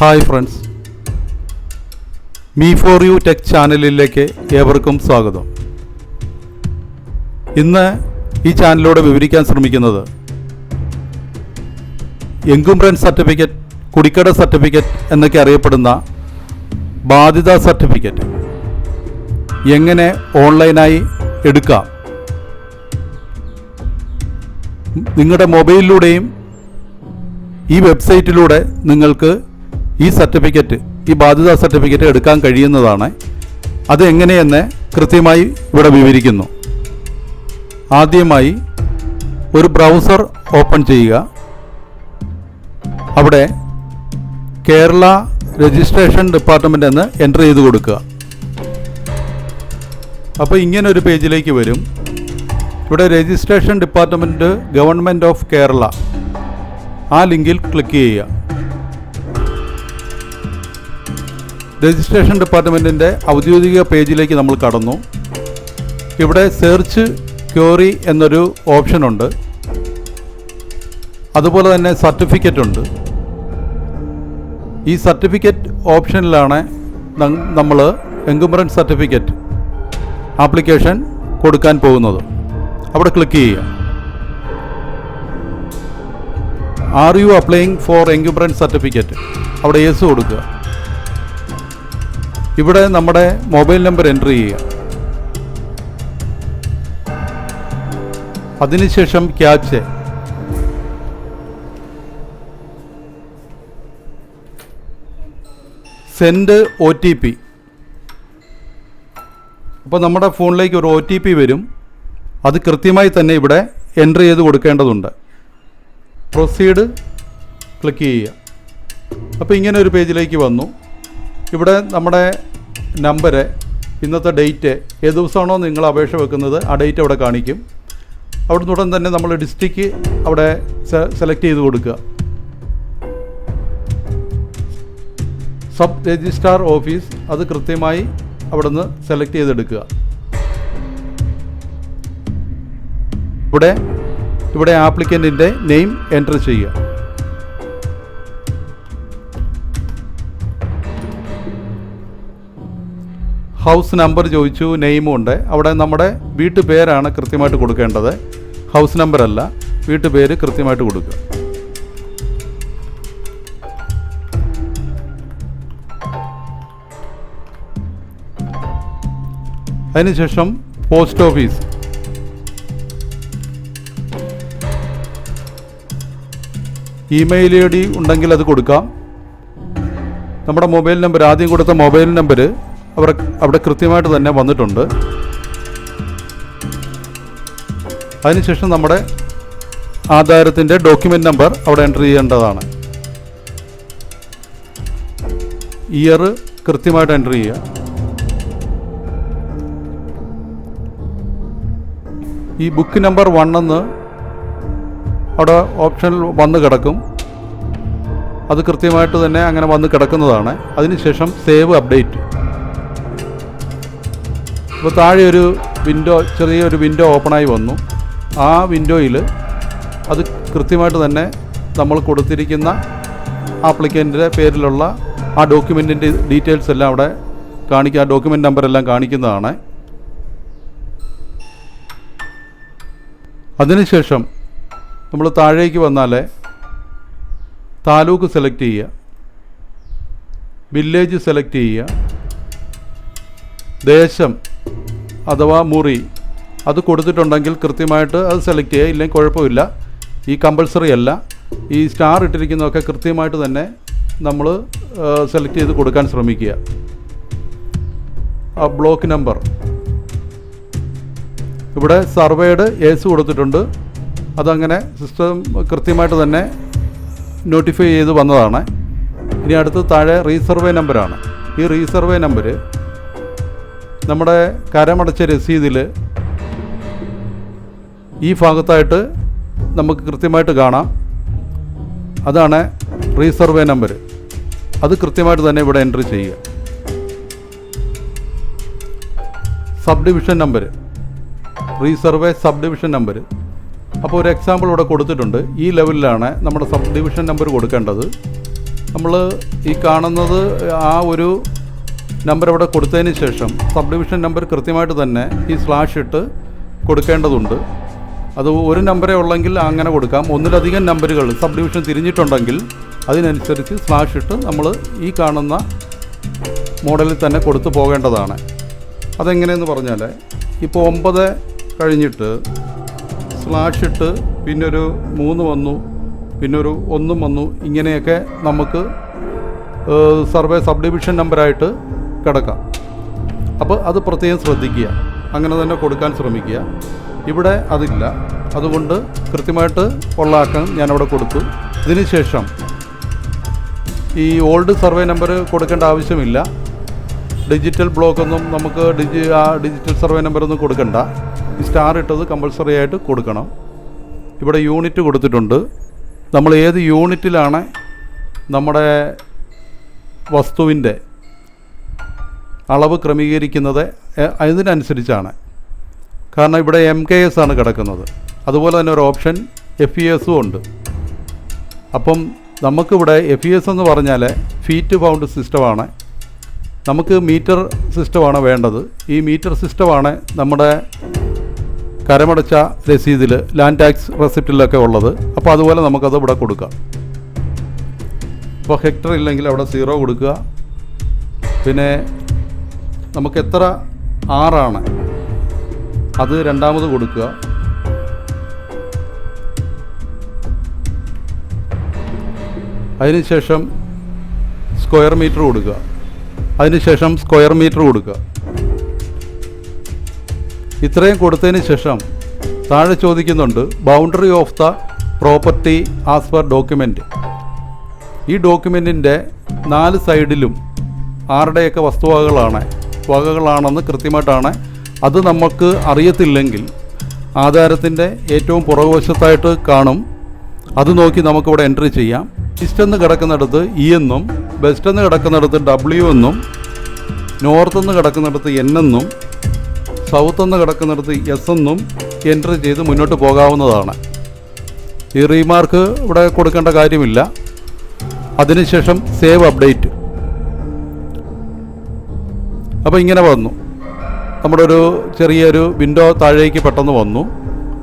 Hi friends. Me for you tech ചാനലിലേക്ക് ഏവർക്കും സ്വാഗതം. ഇന്ന് ഈ ചാനലിലൂടെ വിവരിക്കാൻ ശ്രമിക്കുന്നത് എൻകുംബ്രൻ സർട്ടിഫിക്കറ്റ് കുടിക്കട സർട്ടിഫിക്കറ്റ് എന്നൊക്കെ അറിയപ്പെടുന്ന ബാധ്യതാ സർട്ടിഫിക്കറ്റ്. എങ്ങനെ ഓൺലൈനായി എടുക്കാം? നിങ്ങളുടെ മൊബൈലിലൂടെയും ഈ വെബ്സൈറ്റിലൂടെ നിങ്ങൾക്ക് ഈ സർട്ടിഫിക്കറ്റ് ഈ ബാധ്യത സർട്ടിഫിക്കറ്റ് എടുക്കാൻ കഴിയുന്നതാണ്. അത് എങ്ങനെയെന്ന് കൃത്യമായി ഇവിടെ വിവരിക്കുന്നു. ആദ്യമായി ഒരു ബ്രൗസർ ഓപ്പൺ ചെയ്യുക. അവിടെ കേരള രജിസ്ട്രേഷൻ ഡിപ്പാർട്ട്മെന്റ് എന്ന് എന്റർ ചെയ്ത് കൊടുക്കുക. അപ്പോൾ ഇങ്ങനെ ഒരു പേജിലേക്ക് വരും. ഇവിടെ registration department government of Kerala. ആ ലിങ്കിൽ ക്ലിക്ക് ചെയ്യുക. രജിസ്ട്രേഷൻ ഡിപ്പാർട്ട്മെന്റിന്റെ ഔദ്യോഗിക പേജിലേക്ക് നമ്മൾ കടന്നു. ഇവിടെ സെർച്ച് ക്യൂറി എന്നൊരു ഓപ്ഷനുണ്ട് അതുപോലെ തന്നെ സർട്ടിഫിക്കറ്റ് ഉണ്ട്. ഈ സർട്ടിഫിക്കറ്റ് ഓപ്ഷനിലാണ് നമ്മൾ എൻകുമറൻ സർട്ടിഫിക്കറ്റ് ആപ്ലിക്കേഷൻ കൊടുക്കാൻ പോകുന്നത്. അവിടെ ക്ലിക്ക് ചെയ്യുക. Are you applying for encumbrance certificate അവിടെ യെസ് കൊടുക്കുക. ഇവിടെ നമ്മുടെ മൊബൈൽ നമ്പർ എന്റർ ചെയ്യുക. അതിനുശേഷം captcha. Send O T P. അപ്പോൾ നമ്മുടെ ഫോണിലേക്ക് ഒരു ഒ ടി പി വരും. അത് കൃത്യമായി തന്നെ ഇവിടെ എന്റർ ചെയ്ത് കൊടുക്കേണ്ടതുണ്ട്. പ്രൊസീഡ് ക്ലിക്ക് ചെയ്യുക. അപ്പോൾ ഇങ്ങനെ ഒരു പേജിലേക്ക് വന്നു. ഇവിടെ നമ്മുടെ നമ്പര് ഇന്നത്തെ ഡേറ്റ് ഏത് ദിവസമാണോ നിങ്ങൾ അപേക്ഷ വെക്കുന്നത് ആ ഡേറ്റ് അവിടെ കാണിക്കും. അവിടെ ഉടൻ തന്നെ നമ്മൾ ഡിസ്ട്രിക്ട് അവിടെ സെലക്ട് ചെയ്ത് കൊടുക്കുക. സബ് രജിസ്ട്രാർ ഓഫീസ് അത് കൃത്യമായി അവിടുന്ന് സെലക്ട് ചെയ്തെടുക്കുക. ഇവിടെ ഇവിടെ ആപ്ലിക്കന്റിന്റെ നെയിം എന്റർ ചെയ്യുക. ഹൗസ് നമ്പർ ചോദിച്ചു നെയിമും ഉണ്ട്. അവിടെ നമ്മുടെ വീട്ടു പേരാണ് കൃത്യമായിട്ട് കൊടുക്കേണ്ടത്. ഹൗസ് നമ്പർ അല്ല വീട്ടു പേര് കൃത്യമായിട്ട് കൊടുക്കുക. അതിനുശേഷം post office. Email I D ഉണ്ടെങ്കിൽ അത് കൊടുക്കാം. നമ്മുടെ മൊബൈൽ നമ്പർ ആദ്യം കൊടുത്ത മൊബൈൽ നമ്പർ അവിടെ അവിടെ കൃത്യമായിട്ട് തന്നെ വന്നിട്ടുണ്ട്. അതിനുശേഷം നമ്മുടെ ആധാരത്തിന്റെ ഡോക്യുമെന്റ് നമ്പർ അവിടെ എന്റർ ചെയ്യേണ്ടതാണ്. ഇയർ കൃത്യമായിട്ട് എന്റർ ചെയ്യുക. ഈ ബുക്ക് നമ്പർ വൺ എന്ന് അവിടെ ഓപ്ഷനിൽ വന്ന് കിടക്കും. അത് കൃത്യമായിട്ട് തന്നെ അങ്ങനെ വന്ന് കിടക്കുന്നതാണ്. അതിനുശേഷം സേവ് അപ്ഡേറ്റ്. ഇപ്പോൾ താഴെ ഒരു വിൻഡോ ചെറിയൊരു വിൻഡോ ഓപ്പണായി വന്നു. ആ വിൻഡോയിൽ അത് കൃത്യമായിട്ട് തന്നെ നമ്മൾ കൊടുത്തിരിക്കുന്ന ആപ്ലിക്കന്റിന്റെ പേരിലുള്ള ആ ഡോക്യുമെന്റിന്റെ ഡീറ്റെയിൽസ് എല്ലാം അവിടെ കാണിക്കുക ആ ഡോക്യുമെന്റ് നമ്പർ എല്ലാം കാണിക്കുന്നതാണ്. അതിനുശേഷം നമ്മൾ താഴേക്ക് വന്നാൽ താലൂക്ക് സെലക്ട് ചെയ്യുക. വില്ലേജ് സെലക്ട് ചെയ്യുക. ദേശം അഥവാ മുറി അത് കൊടുത്തിട്ടുണ്ടെങ്കിൽ കൃത്യമായിട്ട് അത് സെലക്ട് ചെയ്യുക. ഇല്ലെങ്കിൽ കുഴപ്പമില്ല. ഈ കമ്പൾസറി അല്ല. ഈ സ്റ്റാർ ഇട്ടിരിക്കുന്നതൊക്കെ കൃത്യമായിട്ട് തന്നെ നമ്മൾ സെലക്ട് ചെയ്ത് കൊടുക്കാൻ ശ്രമിക്കുക. ആ ബ്ലോക്ക് നമ്പർ. ഇവിടെ സർവേഡ് ഏസ് കൊടുത്തിട്ടുണ്ട്. അതങ്ങനെ സിസ്റ്റം കൃത്യമായിട്ട് തന്നെ നോട്ടിഫൈ ചെയ്ത് വന്നതാണ്. ഇനി അടുത്ത് താഴെ റീസർവേ നമ്പറാണ്. ഈ റീസർവേ നമ്പർ നമ്മുടെ കരമടച്ച രസീതിൽ ഈ ഭാഗത്തായിട്ട് നമുക്ക് കൃത്യമായിട്ട് കാണാം. അതാണ് റീസർവേ നമ്പർ അത് കൃത്യമായിട്ട് തന്നെ ഇവിടെ എൻട്രി ചെയ്യുക. Sub division number resurvey sub division number അപ്പോൾ ഒരു എക്സാമ്പിൾ ഇവിടെ കൊടുത്തിട്ടുണ്ട്. ഈ ലെവലിലാണ് നമ്മുടെ സബ് ഡിവിഷൻ നമ്പർ കൊടുക്കേണ്ടത്. നമ്മൾ ഈ കാണുന്നത് ആ ഒരു നമ്പർ അവിടെ കൊടുത്തതിന് ശേഷം സബ് ഡിവിഷൻ നമ്പർ കൃത്യമായിട്ട് തന്നെ ഈ സ്ലാഷ് ഇട്ട് കൊടുക്കേണ്ടതുണ്ട്. അത് ഒരു നമ്പറേ ഉള്ളെങ്കിൽ അങ്ങനെ കൊടുക്കാം. ഒന്നിലധികം നമ്പറുകൾ സബ് ഡിവിഷൻ തിരിഞ്ഞിട്ടുണ്ടെങ്കിൽ അതിനനുസരിച്ച് സ്ലാഷ് ഇട്ട് നമ്മൾ ഈ കാണുന്ന മോഡലിൽ തന്നെ കൊടുത്തു പോകേണ്ടതാണ്. അതെങ്ങനെയെന്ന് പറഞ്ഞാൽ ഇപ്പോൾ ഒമ്പത് കഴിഞ്ഞിട്ട് സ്ലാഷ് ഇട്ട് പിന്നൊരു മൂന്ന് വന്നു പിന്നൊരു ഒന്നും വന്നു ഇങ്ങനെയൊക്കെ നമുക്ക് സർവേ സബ് ഡിവിഷൻ നമ്പറായിട്ട് കിടക്കാം. അപ്പോൾ അത് പ്രത്യേകം ശ്രദ്ധിക്കുക. അങ്ങനെ തന്നെ കൊടുക്കാൻ ശ്രമിക്കുക. ഇവിടെ അതില്ല. അതുകൊണ്ട് കൃത്യമായിട്ട് ഉള്ള അക്കം ഞാനവിടെ കൊടുത്തു. ഇതിനുശേഷം ഈ ഓൾഡ് സർവേ നമ്പർ കൊടുക്കേണ്ട ആവശ്യമില്ല. ഡിജിറ്റൽ ബ്ലോക്കൊന്നും നമുക്ക് ഡിജി ആ ഡിജിറ്റൽ സർവേ നമ്പറൊന്നും കൊടുക്കണ്ട. സ്റ്റാർ ഇട്ടത് കമ്പൾസറി ആയിട്ട് കൊടുക്കണം. ഇവിടെ യൂണിറ്റ് കൊടുത്തിട്ടുണ്ട്. നമ്മൾ ഏത് യൂണിറ്റിലാണ് നമ്മുടെ വസ്തുവിന്റെ അളവ് ക്രമീകരിക്കുന്നത് അതിനനുസരിച്ചാണ്. കാരണം ഇവിടെ എം കെ എസ് ആണ് കിടക്കുന്നത്. അതുപോലെ തന്നെ ഒരു ഓപ്ഷൻ എഫ് ഇ എസും ഉണ്ട്. അപ്പം നമുക്കിവിടെ എഫ് ഇ എസ് എന്ന് പറഞ്ഞാൽ ഫീറ്റ് പൗണ്ട് സിസ്റ്റമാണ് നമുക്ക് മീറ്റർ സിസ്റ്റമാണ് വേണ്ടത്. ഈ മീറ്റർ സിസ്റ്റമാണ് നമ്മുടെ കരമടച്ച രസീതിൽ ലാൻഡ് ടാക്സ് റെസിപ്റ്റിലൊക്കെ ഉള്ളത്. അപ്പോൾ അതുപോലെ നമുക്കത് ഇവിടെ കൊടുക്കാം. ഇപ്പോൾ ഹെക്ടർ ഇല്ലെങ്കിൽ അവിടെ സീറോ കൊടുക്കുക. പിന്നെ നമുക്ക് എത്ര ആറാണ്? അത് രണ്ടാമത് കൊടുക്കുക. അതിനുശേഷം സ്ക്വയർ മീറ്റർ കൊടുക്കുക. അതിനുശേഷം സ്ക്വയർ മീറ്റർ കൊടുക്കുക. ഇത്രയും കൊടുത്തതിന് ശേഷം താഴെ ചോദിക്കുന്നുണ്ട് boundary of the property as per document ഈ ഡോക്യുമെന്റിന്റെ നാല് സൈഡിലും ആരുടെയൊക്കെ വസ്തുവകകളാണ്? വകകളാണെന്ന് കൃത്യമായിട്ടാണ്. അത് നമുക്ക് അറിയത്തില്ലെങ്കിൽ ആധാരത്തിന്റെ ഏറ്റവും പുറകുവശത്തായിട്ട് കാണും. അത് നോക്കി നമുക്കിവിടെ എൻട്രി ചെയ്യാം. ഈസ്റ്റ് എന്ന് കിടക്കുന്നിടത്ത് ഇ എന്നും വെസ്റ്റ് എന്ന് കിടക്കുന്നിടത്ത് ഡബ്ല്യു എന്നും നോർത്ത് എന്ന് കിടക്കുന്നിടത്ത് എൻ എന്നും സൗത്ത് എന്ന് കിടക്കുന്നിടത്ത് എസ് എന്നും എൻട്രി ചെയ്ത് മുന്നോട്ട് പോകാവുന്നതാണ്. ഈ റീമാർക്ക് ഇവിടെ കൊടുക്കേണ്ട കാര്യമില്ല. അതിനുശേഷം സേവ് അപ്ഡേറ്റ്. അപ്പോൾ ഇങ്ങനെ വന്നു. നമ്മുടെ ഒരു ചെറിയൊരു വിൻഡോ താഴേക്ക് പെട്ടെന്ന് വന്നു.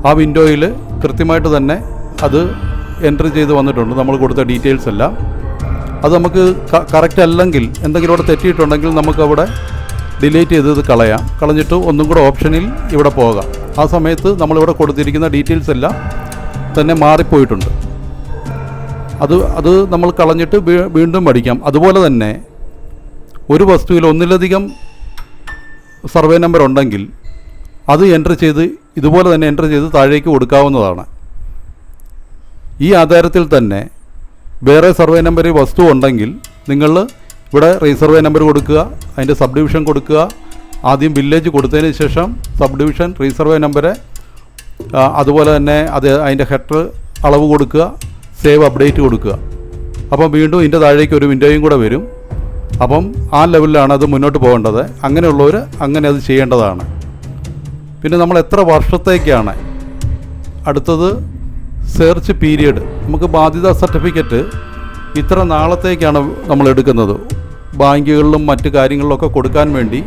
ആ വിൻഡോയിൽ കൃത്യമായിട്ട് തന്നെ അത് എൻട്രി ചെയ്ത് വന്നിട്ടുണ്ട്. നമ്മൾ കൊടുത്ത ഡീറ്റെയിൽസ് എല്ലാം. അത് നമുക്ക് കറക്റ്റ് അല്ലെങ്കിൽ എന്തെങ്കിലും ഇവിടെ തെറ്റിയിട്ടുണ്ടെങ്കിൽ നമുക്കവിടെ ഡിലീറ്റ് ചെയ്ത് ഇത് കളയാം. കളഞ്ഞിട്ട് ഒന്നും കൂടെ ഓപ്ഷനിൽ ഇവിടെ പോകാം. ആ സമയത്ത് നമ്മളിവിടെ കൊടുത്തിരിക്കുന്ന ഡീറ്റെയിൽസ് എല്ലാം തന്നെ മാറിപ്പോയിട്ടുണ്ട്. അത് അത് നമ്മൾ കളഞ്ഞിട്ട് വീണ്ടും പഠിക്കാം അതുപോലെ തന്നെ ഒരു വസ്തുവിൽ ഒന്നിലധികം സർവേ നമ്പർ ഉണ്ടെങ്കിൽ അത് എന്റർ ചെയ്ത് ഇതുപോലെ തന്നെ എന്റർ ചെയ്ത് താഴേക്ക് കൊടുക്കാവുന്നതാണ്. ഈ ആധാരത്തിൽ തന്നെ വേറെ സർവേ നമ്പർ വസ്തു ഉണ്ടെങ്കിൽ നിങ്ങൾ ഇവിടെ റീസർവേ നമ്പർ കൊടുക്കുക അതിന്റെ സബ് ഡിവിഷൻ കൊടുക്കുക. ആദ്യം വില്ലേജ് കൊടുത്തതിന് ശേഷം സബ് ഡിവിഷൻ റീസർവേ നമ്പർ അതുപോലെ തന്നെ അത് അതിന്റെ ഹെഡർ അളവ് കൊടുക്കുക സേവ് അപ്ഡേറ്റ് കൊടുക്കുക. അപ്പം വീണ്ടും ഇതിന്റെ താഴേക്ക് ഒരു വിൻഡോയും കൂടെ വരും. അപ്പം ആ ലെവലിലാണ് അത് മുന്നോട്ട് പോകേണ്ടത്. അങ്ങനെയുള്ളവർ അങ്ങനെ അത് ചെയ്യേണ്ടതാണ്. പിന്നെ നമ്മൾ എത്ര വർഷത്തേക്കാണ് അടുത്തത് സെർച്ച് പീരിയഡ് നമുക്ക് ബാധ്യത സർട്ടിഫിക്കറ്റ് ഇത്ര നാളത്തേക്കാണ് നമ്മൾ എടുക്കുന്നത്. ബാങ്കുകളിലും മറ്റു കാര്യങ്ങളിലൊക്കെ കൊടുക്കാൻ വേണ്ടി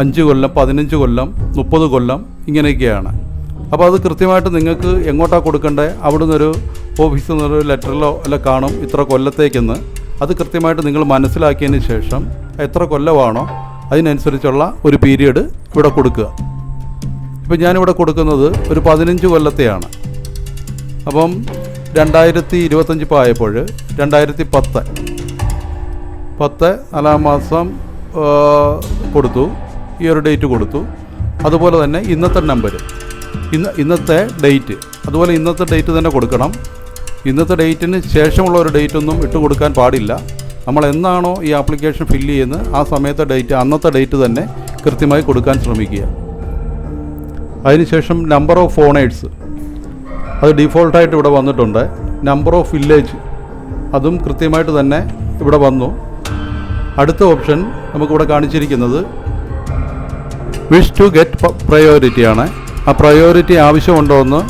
അഞ്ച് കൊല്ലം പതിനഞ്ച് കൊല്ലം മുപ്പത് കൊല്ലം ഇങ്ങനെയൊക്കെയാണ്. അപ്പോൾ അത് കൃത്യമായിട്ട് നിങ്ങൾക്ക് എങ്ങോട്ടാണ് കൊടുക്കേണ്ടത്? അവിടെ ഒരു ഓഫീസിൽ നിന്നൊരു ലെറ്ററിലോ അല്ല കാണും ഇത്ര കൊല്ലത്തേക്കെന്ന്. അത് കൃത്യമായിട്ട് നിങ്ങൾ മനസ്സിലാക്കിയതിന് ശേഷം എത്ര കൊല്ലമാണോ അതിനനുസരിച്ചുള്ള ഒരു പീരീഡ് ഇവിടെ കൊടുക്കുക. ഇപ്പം ഞാനിവിടെ കൊടുക്കുന്നത് ഒരു പതിനഞ്ച് കൊല്ലത്തെയാണ്. അപ്പം രണ്ടായിരത്തി ഇരുപത്തഞ്ച് ഇപ്പോൾ ആയപ്പോൾ രണ്ടായിരത്തി പത്ത് പത്ത് നാലാം മാസം കൊടുത്തു. ഈ ഒരു ഡേറ്റ് കൊടുത്തു. അതുപോലെ തന്നെ ഇന്നത്തെ നമ്പർ ഇന്ന് ഇന്നത്തെ ഡേറ്റ്. അതുപോലെ ഇന്നത്തെ ഡേറ്റ് തന്നെ കൊടുക്കണം. ഇന്നത്തെ ഡേറ്റിന് ശേഷമുള്ള ഒരു ഡേറ്റ് ഒന്നും ഇട്ട് കൊടുക്കാൻ പാടില്ല. നമ്മൾ എന്നാണോ ഈ ആപ്ലിക്കേഷൻ ഫില്ല് ചെയ്യുന്നത് ആ സമയത്തെ ഡേറ്റ് അന്നത്തെ ഡേറ്റ് തന്നെ കൃത്യമായി കൊടുക്കാൻ ശ്രമിക്കുക. അതിനുശേഷം നമ്പർ ഓഫ് ഫോണേഴ്സ് അത് ഡിഫോൾട്ടായിട്ട് ഇവിടെ വന്നിട്ടുണ്ട്. നമ്പർ ഓഫ് വില്ലേജ് അതും കൃത്യമായിട്ട് തന്നെ ഇവിടെ വന്നു. അടുത്ത ഓപ്ഷൻ നമുക്കിവിടെ കാണിച്ചിരിക്കുന്നത് വിഷ് ടു ഗെറ്റ് പ്രയോറിറ്റിയാണ് ആ പ്രയോറിറ്റി ആവശ്യമുണ്ടോ എന്ന്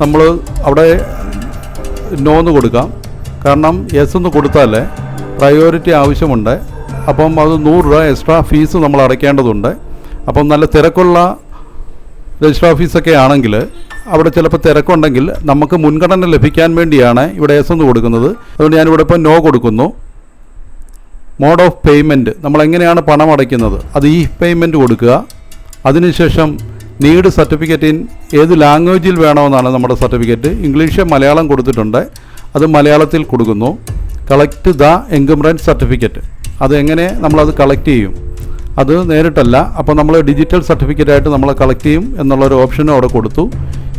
നമ്മൾ അവിടെ നോന്ന് കൊടുക്കാം. കാരണം എസ് എന്ന് കൊടുത്താൽ പ്രയോറിറ്റി ആവശ്യമുണ്ട്. അപ്പം അത് നൂറ് രൂപ എക്സ്ട്രാ ഫീസ് നമ്മൾ അടയ്ക്കേണ്ടതുണ്ട്. അപ്പം നല്ല തിരക്കുള്ള രജിസ്റ്റർ ഓഫീസൊക്കെ ആണെങ്കിൽ അവിടെ ചിലപ്പോൾ തിരക്കുണ്ടെങ്കിൽ നമുക്ക് മുൻഗണന ലഭിക്കാൻ വേണ്ടിയാണ് ഇവിടെ എസ് എന്ന് കൊടുക്കുന്നത്. അതുകൊണ്ട് ഞാനിവിടെ ഇപ്പോൾ നോ കൊടുക്കുന്നു. മോഡ് ഓഫ് പേയ്മെന്റ് നമ്മൾ എങ്ങനെയാണ് പണം അടയ്ക്കുന്നത്? അത് ഈ പേയ്മെന്റ് കൊടുക്കുക. അതിനുശേഷം നീഡ് സർട്ടിഫിക്കറ്റ് ഇൻ ഏത് ലാംഗ്വേജിൽ വേണമെന്നാണ് നമ്മുടെ സർട്ടിഫിക്കറ്റ്. ഇംഗ്ലീഷ് മലയാളം കൊടുത്തിട്ടുണ്ട്. അത് മലയാളത്തിൽ കൊടുക്കുന്നു. കളക്ട് ദ എൻകംറൻസ് സർട്ടിഫിക്കറ്റ് അത് എങ്ങനെ നമ്മളത് കളക്ട് ചെയ്യും? അത് നേരിട്ടല്ല. അപ്പോൾ നമ്മൾ ഡിജിറ്റൽ സർട്ടിഫിക്കറ്റ് ആയിട്ട് നമ്മൾ കളക്ട് ചെയ്യും എന്നുള്ളൊരു ഓപ്ഷനും അവിടെ കൊടുത്തു.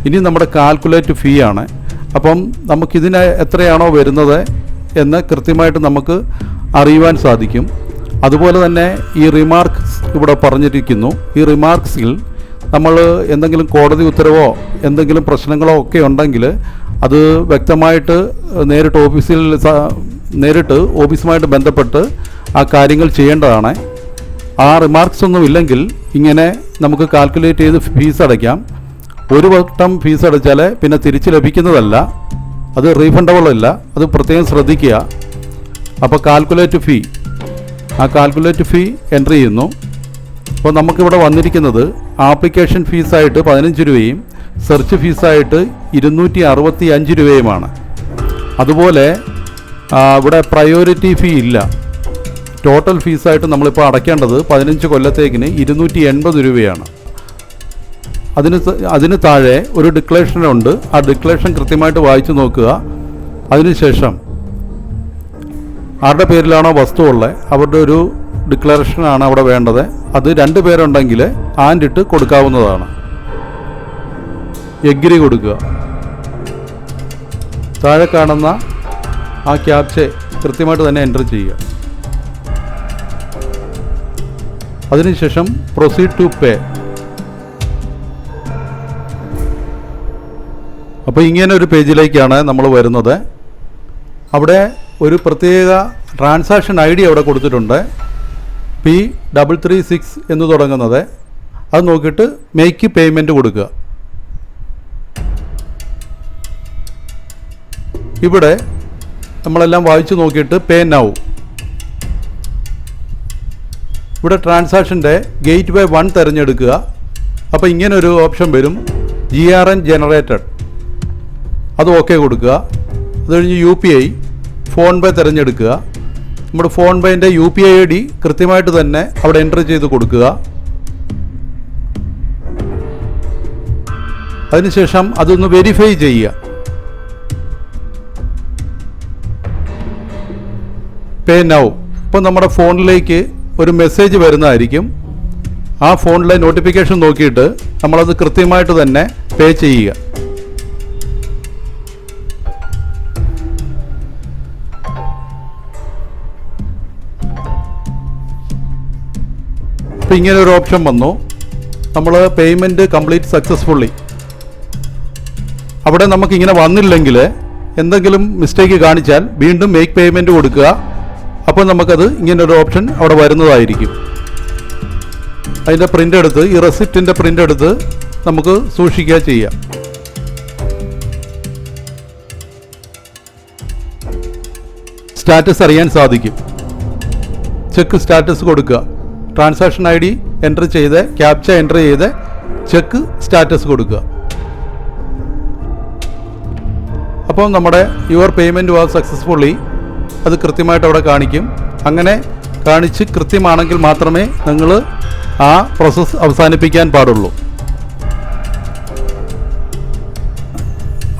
ഇനി നമ്മുടെ കാൽക്കുലേറ്റ് ഫീ ആണ്. അപ്പം നമുക്കിതിന് എത്രയാണോ വരുന്നത് എന്ന് കൃത്യമായിട്ട് നമുക്ക് അറിയുവാൻ സാധിക്കും. അതുപോലെ തന്നെ ഈ റിമാർക്സ് ഇവിടെ പറഞ്ഞിരിക്കുന്നു. ഈ റിമാർക്സിൽ നമ്മൾ എന്തെങ്കിലും കോടതി ഉത്തരവോ എന്തെങ്കിലും പ്രശ്നങ്ങളോ ഒക്കെ ഉണ്ടെങ്കിൽ അത് വ്യക്തമായിട്ട് നേരിട്ട് ഓഫീസിൽ നേരിട്ട് ഓഫീസുമായിട്ട് ബന്ധപ്പെട്ട് ആ കാര്യങ്ങൾ ചെയ്യേണ്ടതാണ്. ആ റിമാർക്സ് ഒന്നും ഇല്ലെങ്കിൽ ഇങ്ങനെ നമുക്ക് കാൽക്കുലേറ്റ് ചെയ്ത് ഫീസ് അടയ്ക്കാം. ഒരു വട്ടം ഫീസ് അടച്ചാൽ പിന്നെ തിരിച്ച് ലഭിക്കുന്നതല്ല. അത് റീഫണ്ടബിൾ അല്ല. അത് പ്രത്യേകം ശ്രദ്ധിക്കുക. അപ്പോൾ കാൽക്കുലേറ്റ് ഫീ ആ കാൽക്കുലേറ്റ് ഫീ എൻട്രി ചെയ്യുന്നു. അപ്പോൾ നമുക്കിവിടെ വന്നിരിക്കുന്നത് ആപ്ലിക്കേഷൻ ഫീസായിട്ട് പതിനഞ്ച് രൂപയും സെർച്ച് ഫീസായിട്ട് ഇരുന്നൂറ്റി അറുപത്തി അഞ്ച് രൂപയുമാണ്. അതുപോലെ ഇവിടെ പ്രയോറിറ്റി ഫീ ഇല്ല. ടോട്ടൽ ഫീസായിട്ട് നമ്മളിപ്പോൾ അടയ്ക്കേണ്ടത് പതിനഞ്ച് കൊല്ലത്തേക്കിന് ഇരുന്നൂറ്റി എൺപത് രൂപയാണ്. അതിന് അതിന് താഴെ ഒരു ഡിക്ലറേഷൻ ഉണ്ട്. ആ ഡിക്ലറേഷൻ കൃത്യമായിട്ട് വായിച്ചു നോക്കുക. അതിനുശേഷം ആരുടെ പേരിലാണോ വസ്തു ഉള്ളത് അവരുടെ ഒരു ഡിക്ലറേഷനാണ് അവിടെ വേണ്ടത്. അത് രണ്ട് പേരുണ്ടെങ്കിൽ ആൻഡിട്ട് കൊടുക്കാവുന്നതാണ്. എഗ്രി കൊടുക്കുക. താഴെ കാണുന്ന ആ ക്യാപ്ചെ കൃത്യമായിട്ട് തന്നെ എന്റർ ചെയ്യുക. അതിനുശേഷം പ്രൊസീഡ് ടു പേ. അപ്പോൾ ഇങ്ങനെ ഒരു പേജിലേക്കാണ് നമ്മൾ വരുന്നത്. അവിടെ ഒരു പ്രത്യേക ട്രാൻസാക്ഷൻ ഐ ഡി അവിടെ കൊടുത്തിട്ടുണ്ട്. പി ഡബിൾ ത്രീ സിക്സ് എന്ന് തുടങ്ങുന്നത്. അത് നോക്കിയിട്ട് മേക്ക് പേയ്മെന്റ് കൊടുക്കുക. ഇവിടെ നമ്മളെല്ലാം വായിച്ചു നോക്കിയിട്ട് പേ നൗ ഇവിടെ ട്രാൻസാക്ഷന്റെ ഗേറ്റ് വേ വൺ തിരഞ്ഞെടുക്കുക. അപ്പോൾ ഇങ്ങനെ ഒരു ഓപ്ഷൻ വരും. ജി ആർ എൻ ജനറേറ്റഡ് അത് ഓക്കെ കൊടുക്കുക. അത് കഴിഞ്ഞ് U P I PhonePe തിരഞ്ഞെടുക്കുക. നമ്മുടെ ഫോൺ പേന്റെ U P I I D കൃത്യമായിട്ട് തന്നെ അവിടെ എന്റർ ചെയ്ത് കൊടുക്കുക. അതിനുശേഷം അതൊന്ന് വെരിഫൈ ചെയ്യുക. Pay now. ഇപ്പം നമ്മുടെ ഫോണിലേക്ക് ഒരു മെസ്സേജ് വരുന്നതായിരിക്കും. ആ ഫോണിലെ നോട്ടിഫിക്കേഷൻ നോക്കിയിട്ട് നമ്മളത് കൃത്യമായിട്ട് തന്നെ പേ ചെയ്യുക. അപ്പോൾ ഇങ്ങനെ ഒരു ഓപ്ഷൻ വന്നു. നമ്മൾ പേയ്മെന്റ് കംപ്ലീറ്റ് സക്സസ്ഫുള്ളി അവിടെ നമുക്ക് ഇങ്ങനെ വന്നില്ലെങ്കിൽ എന്തെങ്കിലും മിസ്റ്റേക്ക് കാണിച്ചാൽ വീണ്ടും മേക്ക് പേയ്മെന്റ് കൊടുക്കുക. അപ്പോൾ നമുക്കത് ഇങ്ങനെ ഒരു ഓപ്ഷൻ അവിടെ വരുന്നതായിരിക്കും. അതിന്റെ പ്രിന്റ് എടുത്ത് ഈ റെസിപ്റ്റിന്റെ പ്രിന്റ് എടുത്ത് നമുക്ക് സൂക്ഷിക്കുക ചെയ്യാം. സ്റ്റാറ്റസ് അറിയാൻ സാധിക്കും. ചെക്ക് സ്റ്റാറ്റസ് കൊടുക്കുക. ട്രാൻസാക്ഷൻ ഐ ഡി എന്റർ ചെയ്ത് ക്യാപ്ച എന്റർ ചെയ്ത് ചെക്ക് സ്റ്റാറ്റസ് കൊടുക്കുക. അപ്പോൾ നമ്മുടെ യുവർ പേയ്മെന്റ് വാസ് സക്സസ്ഫുള്ളി അത് കൃത്യമായിട്ട് അവിടെ കാണിക്കും. അങ്ങനെ കാണിച്ച് കൃത്യമാണെങ്കിൽ മാത്രമേ നിങ്ങൾ ആ പ്രോസസ്സ് അവസാനിപ്പിക്കാൻ പാടുള്ളൂ.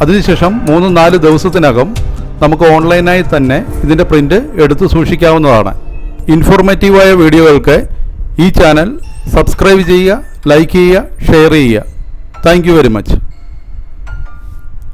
അതിനുശേഷം മൂന്ന് നാല് ദിവസത്തിനകം നമുക്ക് ഓൺലൈനായി തന്നെ ഇതിന്റെ പ്രിന്റ് എടുത്ത് സൂക്ഷിക്കാവുന്നതാണ്. ഇൻഫോർമേറ്റീവായ വീഡിയോകൾക്ക് ഈ ചാനൽ സബ്സ്ക്രൈബ് ചെയ്യുക ലൈക്ക് ചെയ്യുക ഷെയർ ചെയ്യുക. Thank very much